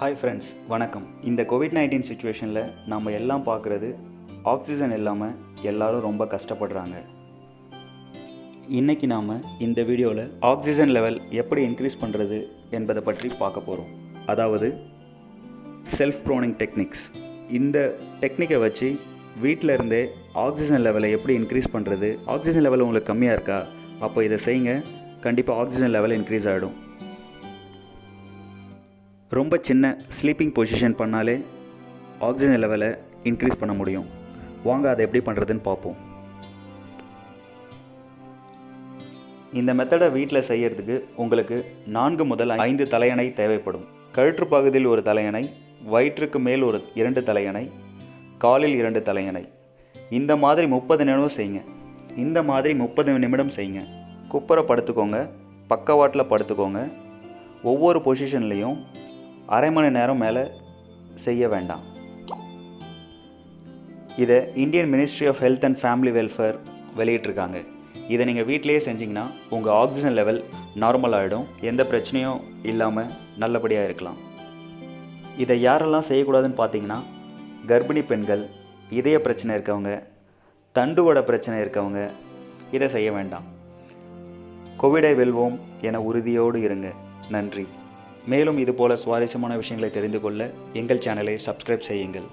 Hi friends வணக்கம். இந்த Covid nineteen சுச்சுவேஷனில் நம்ம எல்லாம் பார்க்குறது ஆக்சிஜன் இல்லாமல் எல்லாரும் ரொம்ப கஷ்டப்படுறாங்க. இன்றைக்கி நாம் இந்த வீடியோவில் ஆக்சிஜன் லெவல் எப்படி இன்க்ரீஸ் பண்ணுறது என்பதை பற்றி பார்க்க போகிறோம் அதாவது செல்ஃப் ப்ரோனிங் டெக்னிக்ஸ் இந்த டெக்னிக்கை வச்சு வீட்டில் இருந்தே ஆக்சிஜன் லெவலை எப்படி இன்க்ரீஸ் பண்ணுறது ஆக்சிஜன் லெவல் உங்களுக்கு கம்மியாக இருக்கா? அப்போ இதை செய்யுங்க. கண்டிப்பாக ஆக்சிஜன் லெவல் இன்க்ரீஸ் ஆகிடும் ரொம்ப சின்ன ஸ்லீப்பிங் பொசிஷன் பண்ணாலே ஆக்சிஜன் லெவலை இன்க்ரீஸ் பண்ண முடியும். வாங்க அதை எப்படி பண்ணுறதுன்னு பார்ப்போம். இந்த மெத்தடை வீட்டில் செய்யறதுக்கு உங்களுக்கு நான்கு முதல் ஐந்து தலையணை தேவைப்படும். கழுற்று பகுதியில் ஒரு தலையணை வயிற்றுக்கு மேல் ஒரு இரண்டு தலையணை காலில் இரண்டு தலையணை. இந்த மாதிரி முப்பது நிமிடம் செய்யுங்க. இந்த மாதிரி முப்பது நிமிடம் செய்யுங்க. குப்புற படுத்துக்கோங்க. பக்கவாட்டில் படுத்துக்கோங்க. ஒவ்வொரு பொசிஷன்லேயும் அரை மணி நேரம் மேலே செய்ய வேண்டாம். இதை Indian Ministry of Health and Family Welfare வெளியிட்டிருக்காங்க. இதை நீங்கள் வீட்டிலேயே செஞ்சிங்கன்னா உங்கள் ஆக்சிஜன் லெவல் நார்மல் ஆகிடும் எந்த பிரச்சனையும் இல்லாமல் நல்லபடியாக இருக்கலாம். இதை யாரெல்லாம் செய்யக்கூடாதுன்னு பார்த்தீங்கன்னா கர்ப்பிணி பெண்கள் இதய பிரச்சனை இருக்கவங்க தண்டுவட பிரச்சனை இருக்கவங்க இதை செய்ய வேண்டாம். கோவிடை வெல்வோம் என உறுதியோடு இருங்க. நன்றி. மேலும் இதுபோல சுவாரஸ்யமான விஷயங்களை தெரிந்து கொள்ள எங்கள் சேனலை சப்ஸ்கிரைப் செய்யுங்கள்.